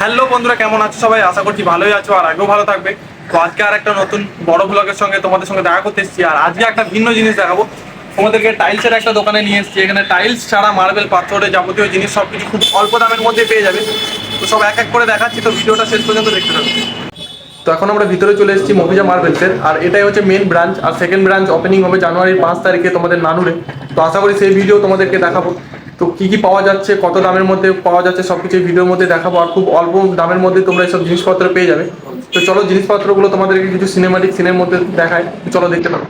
Hello বন্ধুরা, কেমন আছো সবাই? আশা করছি ভালোই আছো আর আগেও ভালো থাকবে। তো আজকে আর একটা নতুন বড় ব্লগের সঙ্গে তোমাদের সঙ্গে দেখা করতে এসেছি। আর আজকে একটা ভিন্ন জিনিস দেখাবো। তোমাদেরকে টাইলসের একটা দোকানে নিয়ে এসেছি। এখানে টাইলস ছাড়া মার্বেল পাথরের যাবতীয় জিনিস সব কিছু খুব অল্প দামের মধ্যে পেয়ে যাবে। তো সব এক এক করে দেখাচ্ছি। তো ভিডিওটা শেষ পর্যন্ত দেখতে থাকো। তো এখন আমরা ভিতরে চলে এসেছি মফিজা মার্বেলসের আর এটাই হচ্ছে মেন ব্রাঞ্চ আর সেকেন্ড ব্রাঞ্চ ওপেনিং হবে জানুয়ারির পাঁচ তারিখে তোমাদের নানুরে। তো আশা করি সেই ভিডিও তোমাদেরকে দেখাবো। তো কি কি পাওয়া যাচ্ছে, কত দামের মধ্যে পাওয়া যাচ্ছে সব কিছু ভিডিওর মধ্যে দেখাবো, আর খুব অল্প দামের মধ্যে তোমরা এইসব জিনিসপত্র পেয়ে যাবে। তো চলো জিনিসপত্রগুলো তোমাদেরকে কিছু সিনেমাটিক সিনের মধ্যে দেখায় চলো দেখতে থাকো।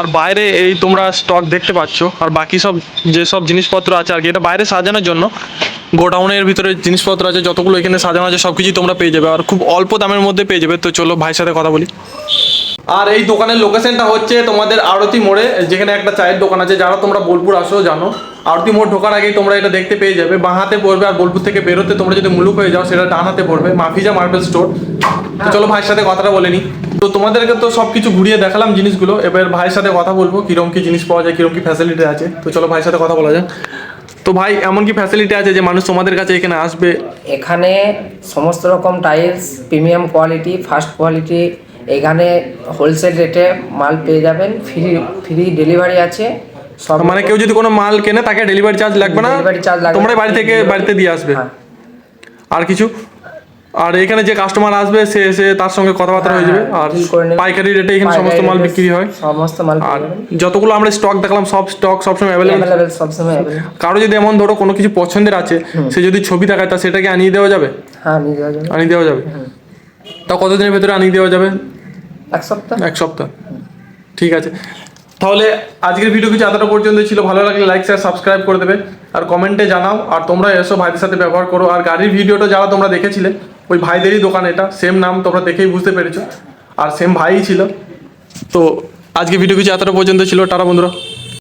আর বাইরে এই তোমরা স্টক দেখতে পাচ্ছ, আর বাকি সব যেসব জিনিসপত্র আছে আর কি, এটা বাইরে সাজানোর জন্য। গোডাউনের ভিতরে জিনিসপত্র আছে, যতগুলো এখানে সাজানো আছে সব কিছুই তোমরা পেয়ে যাবে, আর খুব অল্প দামের মধ্যে পেয়ে যাবে। তো চলো ভাইয়ের সাথে কথা বলি। আর এই দোকানের লোকেশনটা হচ্ছে তোমাদের আরতি মোড়ে, যেখানে একটা চায়ের দোকান আছে, যারা তোমরা বোলপুর আসো, জানো। আরতি মোড় ঢোকার আগেই তোমরা এটা দেখতে পেয়ে যাবে। বাঁ হাতে পড়বে আর বোলপুর থেকে বেরোতে তোমরা যদি মুলুক হয়ে যাও, সেটা ডান হাতে পড়বে। Mafiza marble store. তো চলো ভাইয়ের সাথে কথাটা বলে নিই তো তোমাদেরকে তো সব কিছু ঘুরিয়ে দেখালাম জিনিসগুলো। এবার ভাইয়ের সাথে কথা বলব, কিরম কি জিনিস পাওয়া যায়, কিরম কি ফ্যাসিলিটি আছে। তো চলো ভাইয়ের সাথে কথা বলা যাক। তো ভাই, এমন কি ফ্যাসিলিটি আছে যে মানুষ তোমাদের কাছে এখানে আসবে? এখানে সমস্ত রকম tiles premium quality first quality এখানে হোলসেল রেটে মাল পেয়ে যাবেন। ফ্রি ফ্রি ডেলিভারি আছে। মানে কেউ যদি কোনো মাল কেনে তাকে ডেলিভারি চার্জ লাগবে না? তোমরা বাড়ি থেকে বাড়িতে দিয়ে আসবে। হ্যাঁ। আর কিছু? আর এখানে যে কাস্টমার আসবে সে এসে তার সঙ্গে কথাবার্তা হয়ে যাবে। আর deal করে নেবে। পাইকারি রেটে এখানে সমস্ত মাল বিক্রি হয়। সমস্ত মাল আর যতগুলো আমরা স্টক দেখলাম সব স্টক সবসময় অ্যাভেলেবেল সবসময়। কারও যদি এমন ধরো কোনো কিছু পছন্দের আছে সে যদি ছবি দেখায় তা সেটাকে আনিয়ে দেওয়া যাবে? হ্যাঁ যাবে। আনিয়ে দেওয়া যাবে? তা কতদিনের ভেতরে আনিয়ে দেওয়া যাবে? এক সপ্তাহ। এক সপ্তাহ। ঠিক আছে। তাহলে আজকের ভিডিও কিছু এতটা পর্যন্ত ছিল। ভালো লাগলে লাইক শেয়ার সাবস্ক্রাইব করে দেবে। আর কমেন্টে জানাও। আর তোমরা এসো ভাইদের সাথে ব্যবহার করো। আর গাড়ির ভিডিওটা যারা তোমরা দেখেছিলে, ওই ভাইদেরই দোকান এটা। সেম নাম তোমরা দেখেই বুঝতে পেরেছ। আর সেম ভাইই ছিল। তো আজকে ভিডিও কিছু এতটা পর্যন্ত ছিল। টারা বন্ধুরা।